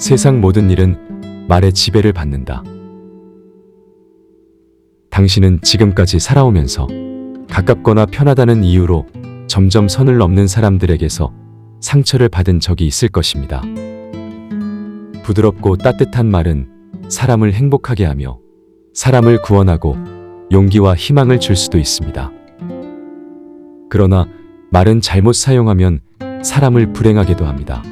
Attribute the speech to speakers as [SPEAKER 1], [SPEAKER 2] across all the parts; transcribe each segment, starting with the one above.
[SPEAKER 1] 세상 모든 일은 말의 지배를 받는다. 당신은 지금까지 살아오면서 가깝거나 편하다는 이유로 점점 선을 넘는 사람들에게서 상처를 받은 적이 있을 것입니다. 부드럽고 따뜻한 말은 사람을 행복하게 하며 사람을 구원하고 용기와 희망을 줄 수도 있습니다. 그러나 말은 잘못 사용하면 사람을 불행하게도 합니다.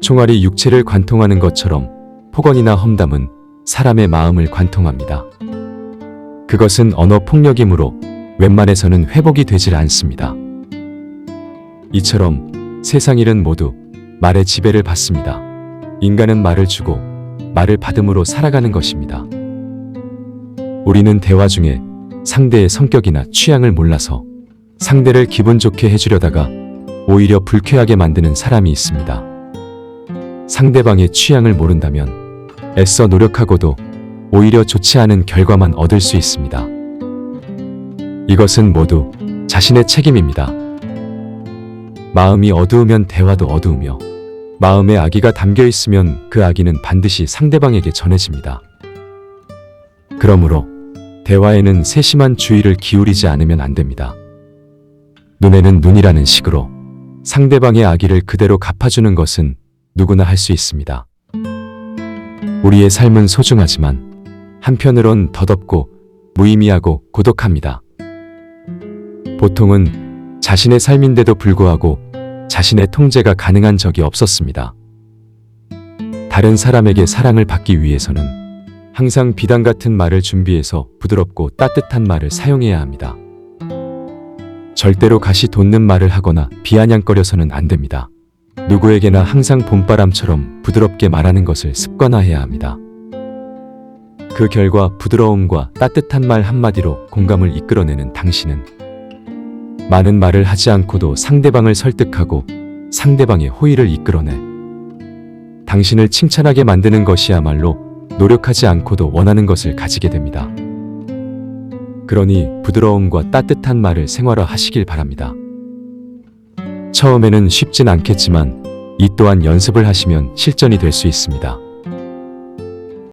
[SPEAKER 1] 총알이 육체를 관통하는 것처럼 폭언이나 험담은 사람의 마음을 관통합니다. 그것은 언어 폭력이므로 웬만해서는 회복이 되질 않습니다. 이처럼 세상 일은 모두 말의 지배를 받습니다. 인간은 말을 주고 말을 받음으로 살아가는 것입니다. 우리는 대화 중에 상대의 성격이나 취향을 몰라서 상대를 기분 좋게 해주려다가 오히려 불쾌하게 만드는 사람이 있습니다. 상대방의 취향을 모른다면 애써 노력하고도 오히려 좋지 않은 결과만 얻을 수 있습니다. 이것은 모두 자신의 책임입니다. 마음이 어두우면 대화도 어두우며 마음에 아기가 담겨 있으면 그 아기는 반드시 상대방에게 전해집니다. 그러므로 대화에는 세심한 주의를 기울이지 않으면 안 됩니다. 눈에는 눈이라는 식으로 상대방의 아기를 그대로 갚아주는 것은 누구나 할 수 있습니다. 우리의 삶은 소중하지만 한편으론 더덥고 무의미하고 고독합니다. 보통은 자신의 삶인데도 불구하고 자신의 통제가 가능한 적이 없었습니다. 다른 사람에게 사랑을 받기 위해서는 항상 비단 같은 말을 준비해서 부드럽고 따뜻한 말을 사용해야 합니다. 절대로 가시 돋는 말을 하거나 비아냥거려서는 안 됩니다. 누구에게나 항상 봄바람처럼 부드럽게 말하는 것을 습관화해야 합니다. 그 결과 부드러움과 따뜻한 말 한마디로 공감을 이끌어내는 당신은 많은 말을 하지 않고도 상대방을 설득하고 상대방의 호의를 이끌어내 당신을 칭찬하게 만드는 것이야말로 노력하지 않고도 원하는 것을 가지게 됩니다. 그러니 부드러움과 따뜻한 말을 생활화 하시길 바랍니다. 처음에는 쉽진 않겠지만 이 또한 연습을 하시면 실전이 될 수 있습니다.